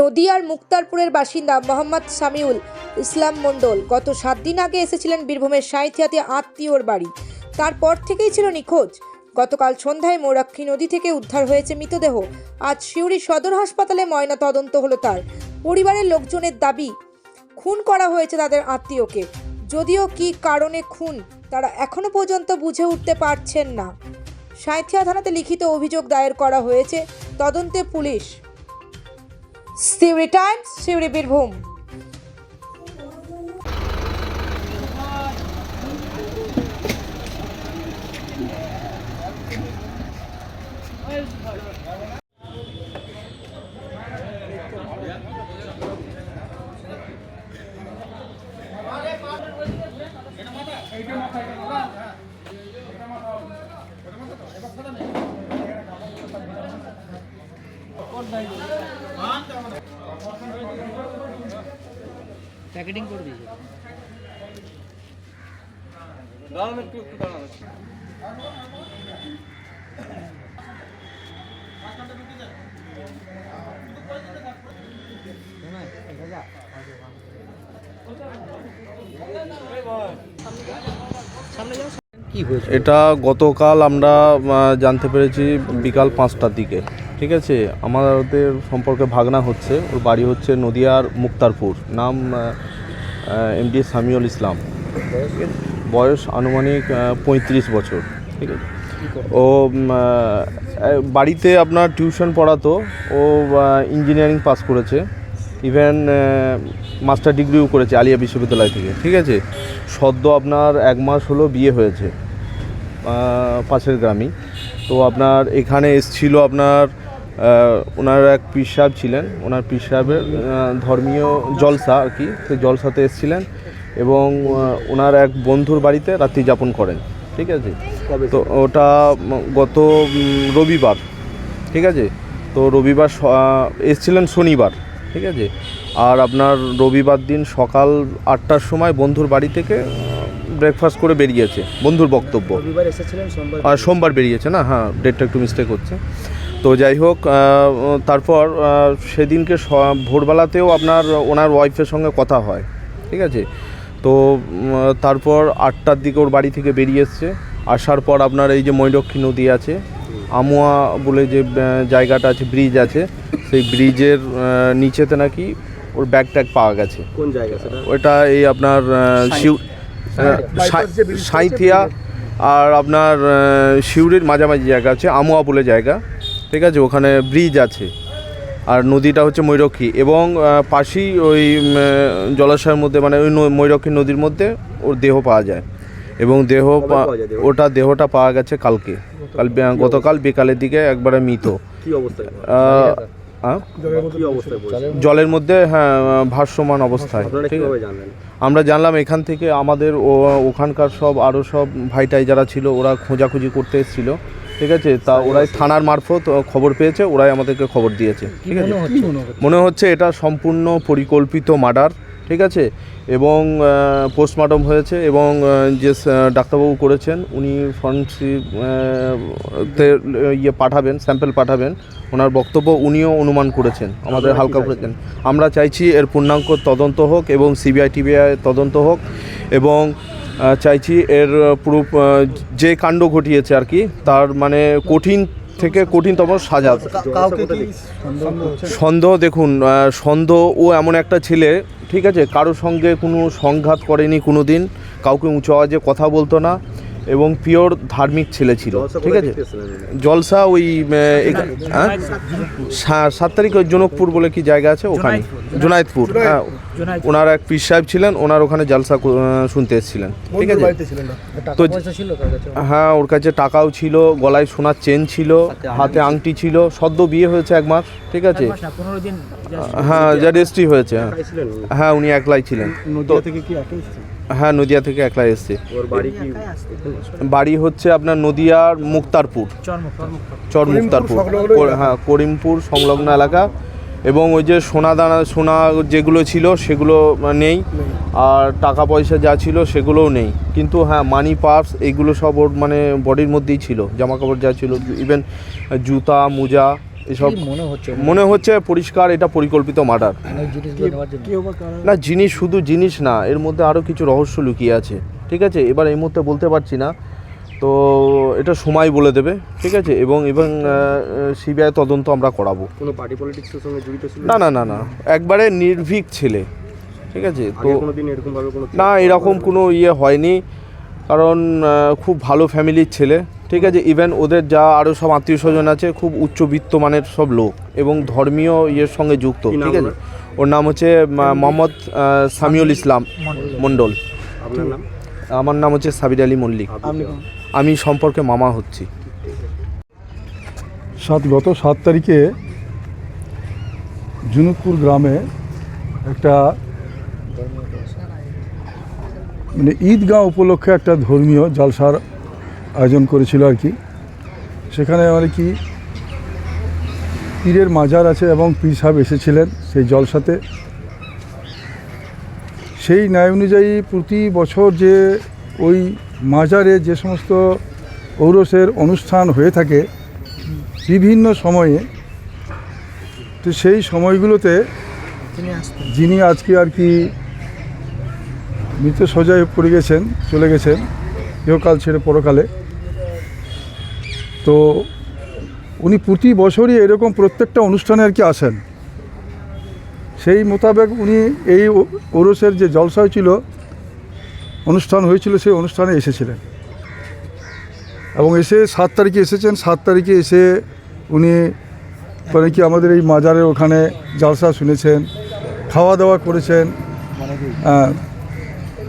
নদিয়ার মুক্তারপুরের বাসিন্দা মোহাম্মদ সামিউল ইসলাম মণ্ডল গত সাত দিন আগে এসেছিলেন বীরভূমের সাঁইথিয়াতে আত্মীয়র বাড়ি। তারপর থেকেই ছিল নিখোঁজ। গতকাল সন্ধ্যায় মৌরাক্ষী নদী থেকে উদ্ধার হয়েছে মৃতদেহ। আজ সিউড়ি সদর হাসপাতালে ময়না তদন্ত হলো তার। পরিবারের লোকজনের দাবি, খুন করা হয়েছে তাদের আত্মীয়কে। যদিও কি কারণে খুন, তারা এখনও পর্যন্ত বুঝে উঠতে পারছেন না। সাঁইথিয়া থানাতে লিখিত অভিযোগ দায়ের করা হয়েছে। তদন্তে police Suri Times Suri Birbhum. Packeting একটু দাঁড়ান এটা গতকাল আমরা জানতে পেরেছি বিকাল পাঁচটার দিকে। ঠিক আছে, আমাদের সম্পর্কে ভাগনা হচ্ছে। ওর বাড়ি হচ্ছে নদিয়ার মুক্তারপুর। নাম এমডি সামিউল ইসলাম। বয়স আনুমানিক পঁয়ত্রিশ বছর। ঠিক আছে? ও বাড়িতে আপনার টিউশন পড়াতো। ও ইঞ্জিনিয়ারিং পাস করেছে। ইভেন মাস্টার ডিগ্রিও করেছে আলিয়া বিশ্ববিদ্যালয় থেকে। ঠিক আছে? সদ্য আপনার এক মাস হলো বিয়ে হয়েছে পাশের গ্রামই তো আপনার এখানে এসছিল আপনার ওনার এক পীর সাহেব ছিলেন। ওনার আহ, ধর্মীয় জলসা আর কি সেই জলসাতে এসেছিলেন এবং ওনার এক বন্ধুর বাড়িতে রাত্রি যাপন করেন। ঠিক আছে? তো ওটা গত রবিবার। ঠিক আছে? তো রবিবার এসছিলেন শনিবার। ঠিক আছে? আর আপনার রবিবার দিন সকাল আটটার সময় বন্ধুর বাড়ি থেকে ব্রেকফাস্ট করে বেরিয়েছে। বন্ধুর বক্তব্য। আর সোমবার বেরিয়েছে না? হ্যাঁ ডেটটা একটু মিস্টেক হচ্ছে। তো যাই হোক তারপর সেদিনকে স- ভোরবেলাতেও আপনার ওনার ওয়াইফের সঙ্গে কথা হয় ঠিক আছে? তো তারপর আটটার দিকে ওর বাড়ি থেকে বেরিয়ে এসছে। আসার পর আপনার এই যে ময়ূরক্ষী নদী আছে আমুয়া বলে যে জায়গাটা আছে ব্রিজ আছে সেই ব্রিজের নিচেতে নাকি ওর ব্যাগ ট্যাগ পাওয়া গেছে। কোন জায়গা সেটা? ওটা এই আপনার শিউ সাঁইথিয়া আর আপনার শিউরির মাঝামাঝি জায়গা আছে আমুয়া বলে জায়গা। ঠিক আছে ওখানে ব্রিজ আছে। আর নদীটা হচ্ছে ময়ূরক্ষী এবং পাশেই ওই জলাশয়ের মধ্যে মানে ওই ময়ূরক্ষী নদীর মধ্যে ওর দেহ পাওয়া যায়। এবং দেহ? ওটা দেহটা পাওয়া গেছে কালকে। কাল গতকাল বিকালের দিকে একবারে মৃত। জলের মধ্যে হ্যাঁ ভাসমান অবস্থায়। ঠিক আছে? আমরা জানলাম এখান থেকে আমাদের ও ওখানকার সব আরও সব ভাইটাই যারা ছিল ওরা খোঁজাখুঁজি করতে এসেছিল। ঠিক আছে? তা ওরাই থানার মারফত খবর পেয়েছে ওরাই আমাদেরকে খবর দিয়েছে। ঠিক আছে? মনে হচ্ছে? এটা সম্পূর্ণ পরিকল্পিত মার্ডার ঠিক আছে? এবং পোস্টমর্টম হয়েছে এবং যে ডাক্তারবাবু করেছেন উনি ফরেন্সিক তে ইয়ে পাঠাবেন স্যাম্পেল পাঠাবেন ওনার বক্তব্য উনিও অনুমান করেছেন আমাদের হালকা করেছেন আমরা চাইছি এর পূর্ণাঙ্গ তদন্ত হোক এবং সিবিআই টিবিআই তদন্ত হোক এবং চাইছি এর পুরো যে কাণ্ড ঘটিয়েছে আর কি তার মানে কঠিন থেকে কঠিনতম সাজা। সন্দেহ দেখুন সন্দেহ ও এমন একটা ছেলে ঠিক আছে কারোর সঙ্গে কোনো সংঘাত করেনি কোনো দিন কাউকে উঁচু আওয়াজে কথা বলতো না। এবং পিওর ধার্মিক ছেলে ছিল ঠিক আছে? জলসা ওই হ্যাঁ? সাত তারিখ ওই জনকপুর বলে কি জায়গা আছে? ওখানে। জুনাইদপুর হ্যাঁ। ওনার এক পীর সাহেব ছিলেন ওনার ওখানে জলসা শুনতে এসেছিলেন ঠিক আছে? তো হ্যাঁ ওর কাছে টাকাও ছিল গলায় সোনার চেন ছিল হাতে আংটি ছিল। সদ্য বিয়ে হয়েছে এক মাস ঠিক আছে? হ্যাঁ যা রেজিস্ট্রি হয়েছে হ্যাঁ। হ্যাঁ উনি একলাই ছিলেন। নদিয়া থেকে কি হ্যাঁ নদিয়া থেকে একলাই এসছে। ওর বাড়ি কি? বাড়ি হচ্ছে আপনার নদিয়ার মুক্তারপুর। চর মুক্তারপুর। হ্যাঁ করিমপুর সংলগ্ন এলাকা। এবং ওই যে সোনা দানা সোনা যেগুলো ছিল সেগুলো নেই। আর টাকা পয়সা যা ছিল সেগুলোও নেই। কিন্তু হ্যাঁ মানি পার্স এইগুলো সব ওর মানে বডির মধ্যেই ছিল। জামা কাপড় যা ছিল ইভেন জুতা মোজা এসব মনে হচ্ছে? মনে হচ্ছে পরিষ্কার এটা পরিকল্পিত মার্ডার। জন্য। না জিনিস শুধু জিনিস না এর মধ্যে আরও কিছু রহস্য লুকিয়ে আছে ঠিক আছে? এবার এই মুহূর্তে বলতে পারছি না তো এটা সময় বলে দেবে ঠিক আছে? এবং এবং সিবিআই তদন্ত আমরা করাবো। কোনো পার্টি পলিটিক্সের সঙ্গে জড়িত ছিল? না না না না একবারে নির্ভীক ছেলে ঠিক আছে? তো আগে কোনোদিন এরকম ভাবে কোনো না এরকম কোনো ইয়ে হয়নি কারণ খুব ভালো ফ্যামিলির ছেলে ঠিক আছে ইভেন ওদের যা আরও সব আত্মীয় স্বজন আছে খুব উচ্চবিত্ত মানের সব লোক এবং ধর্মীয় ইয়ের সঙ্গে যুক্ত ঠিক আছে? ওর নাম হচ্ছে মোহাম্মদ সামিউল ইসলাম মণ্ডল। আমার নাম হচ্ছে সাবির আলী মল্লিক। আমি সম্পর্কে মামা হচ্ছি। সাত গত সাত তারিখে জুনুপুর গ্রামে একটা মানে ঈদগাহ উপলক্ষে একটা ধর্মীয় জালসার আয়োজন করেছিল আর কি। সেখানে আর কি, পীরের মাজার আছে এবং পীর সাহেব এসেছিলেন সেই জলসাতে। সেই ন্যায় অনুযায়ী প্রতি বছর যে ওই মাজারে যে সমস্ত ঔরসের অনুষ্ঠান হয়ে থাকে, বিভিন্ন সময়ে, তো সেই সময়গুলোতে যিনি আজকে আর কি মৃত সজায় পড়ে গেছেন, চলে গেছেন, ইহকাল ছেড়ে পরকালে। তো উনি প্রতি বছরই এরকম প্রত্যেকটা অনুষ্ঠানে আর কি আসেন। সেই মোতাবেক উনি এই ওরসের যে জলসা ছিল, অনুষ্ঠান হয়েছিল, সেই অনুষ্ঠানে এসেছিলেন। এবং এসে সাত তারিখে এসেছেন। সাত তারিখে এসে উনি মানে কি আমাদের এই মাজারের ওখানে জালসা শুনেছেন খাওয়া দাওয়া করেছেন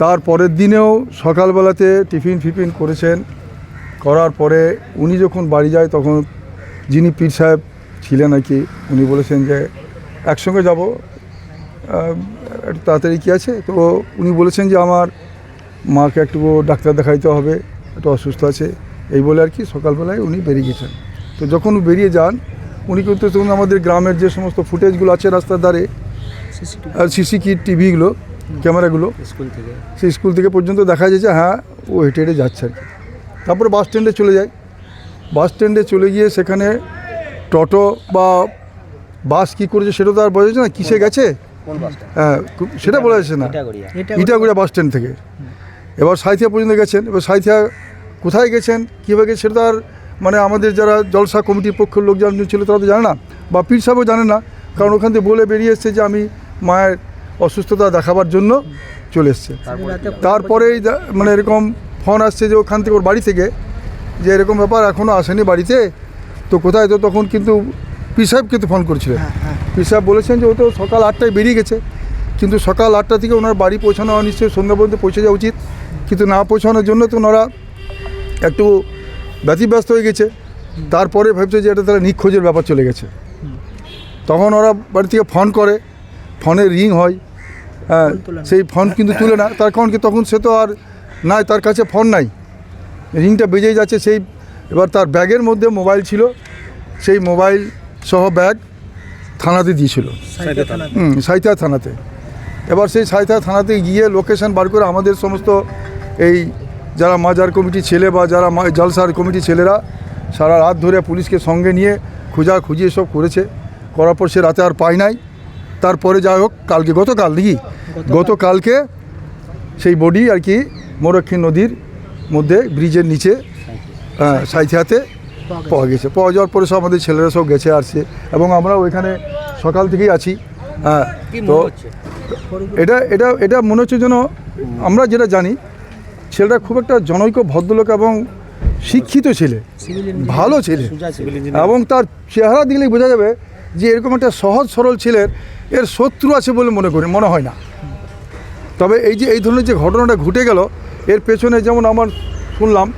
তার পরের দিনেও সকালবেলাতে টিফিন ফিফিন করেছেন। করার পরে উনি যখন বাড়ি যায় তখন যিনি পীর সাহেব ছিলেন আর কি উনি বলেছেন যে একসঙ্গে যাব। একটু তাড়াতাড়ি কী আছে? তো উনি বলেছেন যে আমার মাকে একটু ডাক্তার দেখাইতে হবে একটু অসুস্থ আছে। এই বলে আর কি সকালবেলায় উনি বেরিয়ে গেছেন। তো যখন বেরিয়ে যান উনি কিন্তু তখন আমাদের গ্রামের যে সমস্ত ফুটেজগুলো আছে রাস্তার ধারে আর সিসি কি টিভিগুলো ক্যামেরাগুলো স্কুল থেকে। সেই স্কুল থেকে পর্যন্ত দেখা যায় যে হ্যাঁ ও হেঁটে হেঁটে যাচ্ছে আর কি। তারপরে বাস স্ট্যান্ডে চলে যাই বাস স্ট্যান্ডে চলে গিয়ে সেখানে টোটো বা বাস কী করেছে সেটা তো আর বোঝা যাচ্ছে না কিসে গেছে? হ্যাঁ সেটা বলা যাচ্ছে না। ইটাগুড়া বাস স্ট্যান্ড থেকে। এবার সাঁইথিয়া পর্যন্ত গেছেন। এবার সাঁইথিয়া কোথায় গেছেন কীভাবে গেছেন সেটা তো আর মানে আমাদের যারা জলসা কমিটির পক্ষের লোকজন ছিল তারা তো জানে না বা পীর সাহেবও জানে না কারণ ওখান থেকে বলে বেরিয়ে এসছে যে আমি মায়ের অসুস্থতা দেখাবার জন্য চলে এসছে। তারপরেই মানে এরকম ফোন আসছে যে ওখান থেকে ওর বাড়ি থেকে যে এরকম ব্যাপার এখনও আসেনি বাড়িতে তো কোথায় তো তখন কিন্তু পি সাহেব কিন্তু ফোন করেছিলেন। পি সাহেব বলেছেন যে ও তো সকাল আটটায় বেরিয়ে গেছে কিন্তু সকাল আটটা থেকে ওনার বাড়ি পৌঁছানো নিশ্চয়ই সন্ধ্যা পর্যন্ত পৌঁছে যাওয়া উচিত। কিন্তু না পৌঁছানোর জন্য তো ওনারা একটু ব্যতিব্যস্ত হয়ে গেছে। তারপরে ভাবছে যে এটা তাহলে নিখোঁজের ব্যাপার চলে গেছে। তখন ওরা বাড়ি থেকে ফোন করে ফোনে রিং হয় হ্যাঁ সেই ফোন কিন্তু তুলে না। তার কারণ কি তখন সে তো আর নাই তার কাছে ফোন নাই। রিংটা বেজেই যাচ্ছে সেই এবার তার ব্যাগের মধ্যে মোবাইল ছিল। সেই মোবাইল সহ ব্যাগ থানাতে দিয়েছিল। হুম সাইথা থানাতে। এবার সেই সাইথা থানাতে গিয়ে লোকেশন বার করে আমাদের সমস্ত এই যারা মাজার কমিটি ছেলে বা যারা জলসার কমিটি ছেলেরা সারা রাত ধরে পুলিশকে সঙ্গে নিয়ে খোঁজা খুঁজি সব করেছে। করার পর সে রাতে আর পায় নাই। তারপরে যাই হোক কালকে গতকাল নাকি? গতকালকে সেই বডি আর কি মোরক্ষী নদীর মধ্যে ব্রিজের নিচে হ্যাঁ, সাইথিয়াতে পাওয়া গেছে। পাওয়া যাওয়ার পরে সব আমাদের ছেলেরা সব গেছে আসছে এবং আমরা ওইখানে সকাল থেকেই আছি। হ্যাঁ তো এটা এটা এটা মনে হচ্ছে যেন আমরা যেটা জানি ছেলেটা খুব একটা জনৈক ভদ্রলোক এবং শিক্ষিত ছেলে ভালো ছেলে। এবং তার চেহারা দেখলেই বোঝা যাবে যে এরকম একটা সহজ সরল ছেলের এর শত্রু আছে বলে মনে করি মনে হয় না। তবে এই যে এই ধরনের যে ঘটনাটা ঘটে গেল এর পেছনে যেমন আমার শুনলাম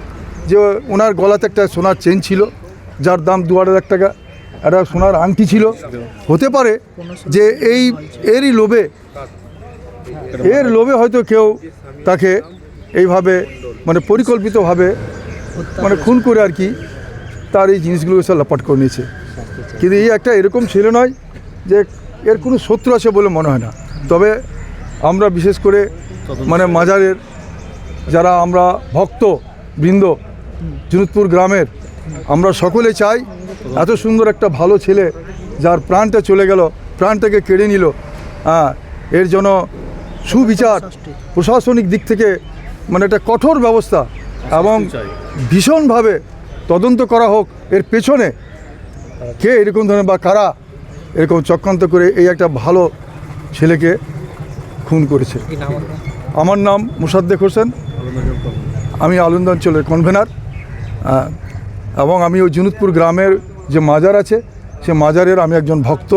যে ওনার গলাতে একটা সোনার চেন ছিল, যার দাম দু আড়াই লাখ টাকা। একটা সোনার আংটি ছিল। হতে পারে যে এই, এরই লোভে, এর লোভে হয়তো কেউ তাকে এইভাবে মানে পরিকল্পিতভাবে মানে খুন করে আর কি তার এই জিনিসগুলো সব লাপাট করে নিয়েছে। কিন্তু এই একটা এরকম ছিল নয় যে এর কোনো শত্রু আছে বলে মনে হয় না। তবে আমরা বিশেষ করে মানে মাজারের যারা আমরা ভক্ত বৃন্দ জুনুদপুর গ্রামের আমরা সকলে চাই এত সুন্দর একটা ভালো ছেলে যার প্রাণটা চলে গেল প্রাণটাকে কেড়ে নিল। হ্যাঁ এর জন্য সুবিচার প্রশাসনিক দিক থেকে মানে একটা কঠোর ব্যবস্থা এবং ভীষণভাবে তদন্ত করা হোক এর পেছনে কে এরকম ধরনের বা কারা এরকম চক্রান্ত করে এই একটা ভালো ছেলেকে খুন করেছে? আমার নাম মুসাদ্দেক হোসেন। আমি আলন্দ অঞ্চলের কনভেনার এবং আমি ওই জুনুদপুর গ্রামের যে মাজার আছে, সে মাজারের আমি একজন ভক্ত